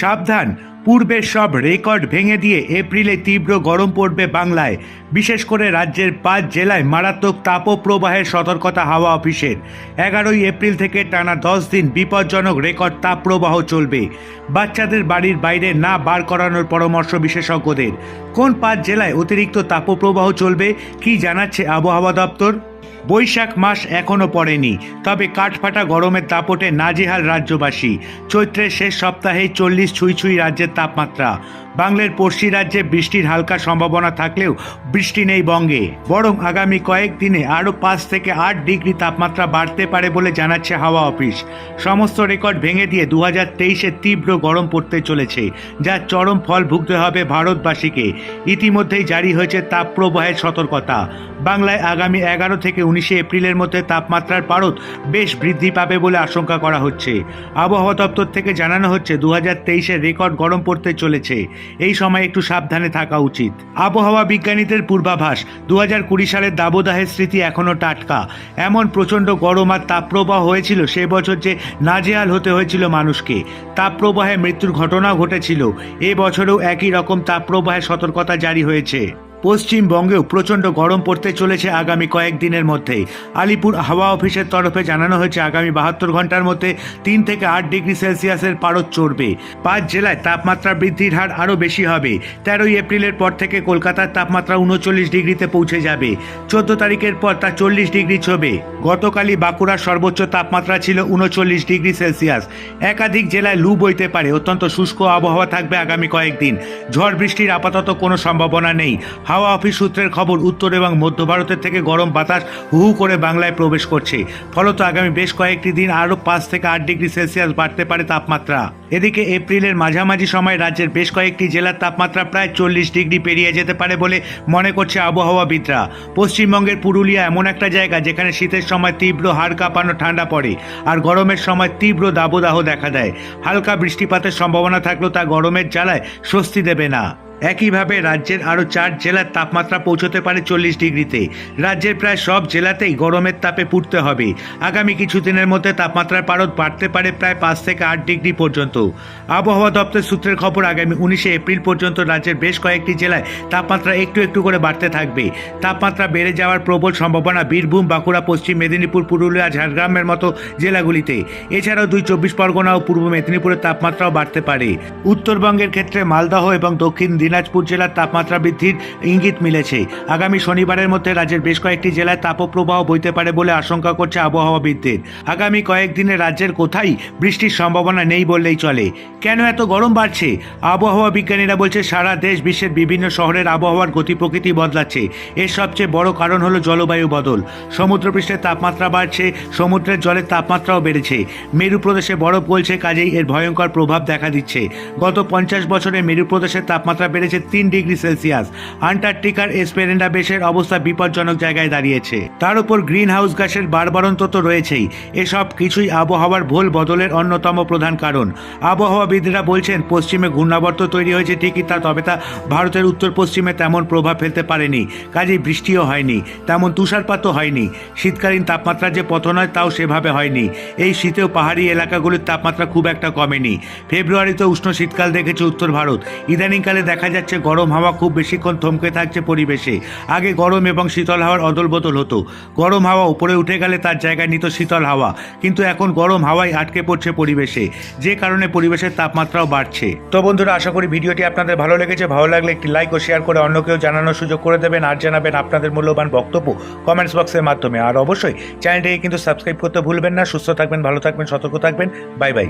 সাবধান। পূর্বের সব রেকর্ড ভেঙে দিয়ে এপ্রিলে তীব্র গরম পড়বে বাংলায়। বিশেষ করে রাজ্যের পাঁচ জেলায় মারাত্মক তাপপ্রবাহের সতর্কতা হাওয়া অফিসের। এগারোই এপ্রিল থেকে টানা দশ দিন বিপজ্জনক রেকর্ড তাপপ্রবাহ চলবে। বাচ্চাদের বাড়ির বাইরে না বার করানোর পরামর্শ বিশেষজ্ঞদের। কোন পাঁচ জেলায় অতিরিক্ত তাপপ্রবাহ চলবে, কি জানাচ্ছে আবহাওয়া দপ্তর? বৈশাখ মাস এখনও পড়েনি, তবে কাঠফাটা গরমের দাপটে নাজেহাল রাজ্যবাসী। চৈত্রের শেষ সপ্তাহে চল্লিশ ছুঁই ছুঁই রাজ্যের তাপমাত্রা। বাংলার পড়শি রাজ্যে বৃষ্টির হালকা সম্ভাবনা থাকলেও বৃষ্টি নেই বঙ্গে। বরং আগামী কয়েকদিনে আরও পাঁচ থেকে আট ডিগ্রি তাপমাত্রা বাড়তে পারে বলে জানাচ্ছে হাওয়া অফিস। সমস্ত রেকর্ড ভেঙে দিয়ে দু হাজার তেইশে তীব্র গরম পড়তে চলেছে যার চরম ফল ভুগতে হবে ভারতবাসীকে। ইতিমধ্যেই জারি হয়েছে তাপপ্রবাহের সতর্কতা। বাংলায় আগামী এগারো থেকে উনিশে এপ্রিলের মধ্যে তাপমাত্রার পারদ বেশ বৃদ্ধি পাবে বলে আশঙ্কা করা হচ্ছে। আবহাওয়া দপ্তর থেকে জানানো হচ্ছে দু হাজার তেইশে রেকর্ড গরম পড়তে চলেছে। এই সময় একটু সাবধানে থাকা উচিত। আবহাওয়া বিজ্ঞানীদের পূর্বাভাস দু হাজার কুড়ি সালের দাবদাহের স্মৃতি এখনও টাটকা। এমন প্রচণ্ড গরম আর তাপপ্রবাহ হয়েছিল সে বছর যে নাজেহাল হতে হয়েছিল মানুষকে। তাপপ্রবাহে মৃত্যুর ঘটনাও ঘটেছিল। এ বছরেও একই রকম তাপপ্রবাহের সতর্কতা জারি হয়েছে। পশ্চিমবঙ্গেও প্রচণ্ড গরম পড়তে চলেছে আগামী কয়েকদিনের মধ্যেই। আলিপুর হাওয়া অফিসের তরফে জানানো হয়েছে, আগামী বাহাত্তর ঘণ্টার মধ্যে তিন থেকে আট ডিগ্রি সেলসিয়াসের পারদ চড়বে। পাঁচ জেলায় তাপমাত্রা বৃদ্ধির হার আরও বেশি হবে। তেরোই এপ্রিলের পর থেকে কলকাতার তাপমাত্রা উনচল্লিশ ডিগ্রিতে পৌঁছে যাবে। চোদ্দ তারিখের পর তা চল্লিশ ডিগ্রি ছবে। গতকালই বাঁকুড়ার সর্বোচ্চ তাপমাত্রা ছিল উনচল্লিশ ডিগ্রি সেলসিয়াস। একাধিক জেলায় লু বইতে পারে। অত্যন্ত শুষ্ক আবহাওয়া থাকবে আগামী কয়েকদিন। ঝড় বৃষ্টির আপাতত কোনো সম্ভাবনা নেই। হাওয়া অফিস সূত্রের খবর, উত্তর এবং মধ্য ভারতের থেকে গরম বাতাস হু করে বাংলায় প্রবেশ করছে। ফলত আগামী বেশ কয়েকটি দিন আরও পাঁচ থেকে আট ডিগ্রি সেলসিয়াস বাড়তে পারে তাপমাত্রা। এদিকে এপ্রিলের মাঝামাঝি সময় রাজ্যের বেশ কয়েকটি জেলার তাপমাত্রা প্রায় চল্লিশ ডিগ্রি পেরিয়ে যেতে পারে বলে মনে করছে আবহাওয়াবিদরা। পশ্চিমবঙ্গের পুরুলিয়া এমন একটা জায়গা যেখানে শীতের সময় তীব্র হাড় কাঁপানো ঠান্ডা পড়ে আর গরমের সময় তীব্র দাবদাহ দেখা দেয়। হালকা বৃষ্টিপাতের সম্ভাবনা থাকলেও তা গরমের জ্বালায় স্বস্তি দেবে না। একইভাবে রাজ্যের আরও চার জেলার তাপমাত্রা পৌঁছতে পারে চল্লিশ ডিগ্রিতে। রাজ্যের প্রায় সব জেলাতেই গরমের তাপে পুড়তে হবে। আগামী কিছুদিনের মধ্যে তাপমাত্রার পারদ বাড়তে পারে প্রায় পাঁচ থেকে আট ডিগ্রি পর্যন্ত। আবহাওয়া দপ্তর সূত্রের খবর, আগামী উনিশে এপ্রিল পর্যন্ত রাজ্যের বেশ কয়েকটি জেলায় তাপমাত্রা একটু একটু করে বাড়তে থাকবে। তাপমাত্রা বেড়ে যাওয়ার প্রবল সম্ভাবনা বীরভূম, বাঁকুড়া, পশ্চিম মেদিনীপুর, পুরুলিয়া, ঝাড়গ্রামের মতো জেলাগুলিতে। এছাড়াও দুই চব্বিশ পরগনা ও পূর্ব মেদিনীপুরের তাপমাত্রাও বাড়তে পারে। উত্তরবঙ্গের ক্ষেত্রে মালদহ এবং দক্ষিণ দিনাজপুর জেলার তাপমাত্রা বৃদ্ধির ইঙ্গিত মিলেছে। আগামী শনিবারের মধ্যে রাজ্যের বেশ কয়েকটি জেলায় তাপপ্রবাহ বইতে পারে বলে আশঙ্কা করছে আবহাওয়াবিদদের আগামী কয়েকদিনে রাজ্যের কোথায় বৃষ্টির সম্ভাবনা নেই বললেই চলে। কেন এত গরম বাড়ছে? আবহাওয়া বিজ্ঞানীরা বলছে, সারা দেশ বিশ্বের বিভিন্ন শহরের আবহাওয়ার গতি প্রকৃতি বদলাচ্ছে। এর সবচেয়ে বড় কারণ হলো জলবায়ু বদল। সমুদ্রপৃষ্ঠের তাপমাত্রা বাড়ছে, সমুদ্রের জলের তাপমাত্রাও বেড়েছে। মেরু প্রদেশে বরফ গলছে, কাজেই এর ভয়ঙ্কর প্রভাব দেখা দিচ্ছে। গত পঞ্চাশ বছরে মেরু প্রদেশের তাপমাত্রা বেড়েছে তিন ডিগ্রি সেলসিয়াস। আন্টার্কটিকার এসপেরেন্ডা বেশের অবস্থা বিপজ্জনক জায়গায় দাঁড়িয়েছে। তার উপর গ্রিন হাউস গ্যাসের বাড়বাড়ন্ত তো রয়েছেই। এসব কিছুই আবহাওয়ার ভোল বদলের অন্যতম প্রধান কারণ। আবহাওয়াবিদরা বলছেন, পশ্চিমে ঘূর্ণাবর্ত তৈরি হয়েছে ঠিকই তা, তবে তা ভারতের উত্তর পশ্চিমে তেমন প্রভাব ফেলতে পারেনি। কাজে বৃষ্টিও হয়নি, তেমন তুষারপাতও হয়নি। শীতকালীন তাপমাত্রা যে পতন হয় তাও সেভাবে হয়নি। এই শীতেও পাহাড়ি এলাকাগুলির তাপমাত্রা খুব একটা কমেনি। ফেব্রুয়ারিতে উষ্ণ শীতকাল দেখেছে উত্তর ভারত। ইদানিংকালে দেখা যাচ্ছে গরম হাওয়া খুব বেশিক্ষণ থমকে থাকছে পরিবেশে। আগে গরম এবং শীতল হাওয়ার অদল বদল হতো। গরম হাওয়া উপরে উঠে গেলে তার জায়গায় নিত শীতল হাওয়া। কিন্তু এখন গরম হাওয়াই আটকে পড়ছে পরিবেশে। যে কারণে পরিবেশের তাপমাত্রাও বাড়ছে। তো বন্ধুরা, আশা করি ভিডিওটি আপনাদের ভালো লেগেছে। ভালো লাগলে একটি লাইক ও শেয়ার করে অন্যকেও জানানোর সুযোগ করে দেবেন। আর জানাবেন আপনাদের মূল্যবান বক্তব্য কমেন্টস বক্সের মাধ্যমে। আর অবশ্যই চ্যানেলটিকে কিন্তু সাবস্ক্রাইব করতে ভুলবেন না। সুস্থ থাকবেন, ভালো থাকবেন, সতর্ক থাকবেন। Bye bye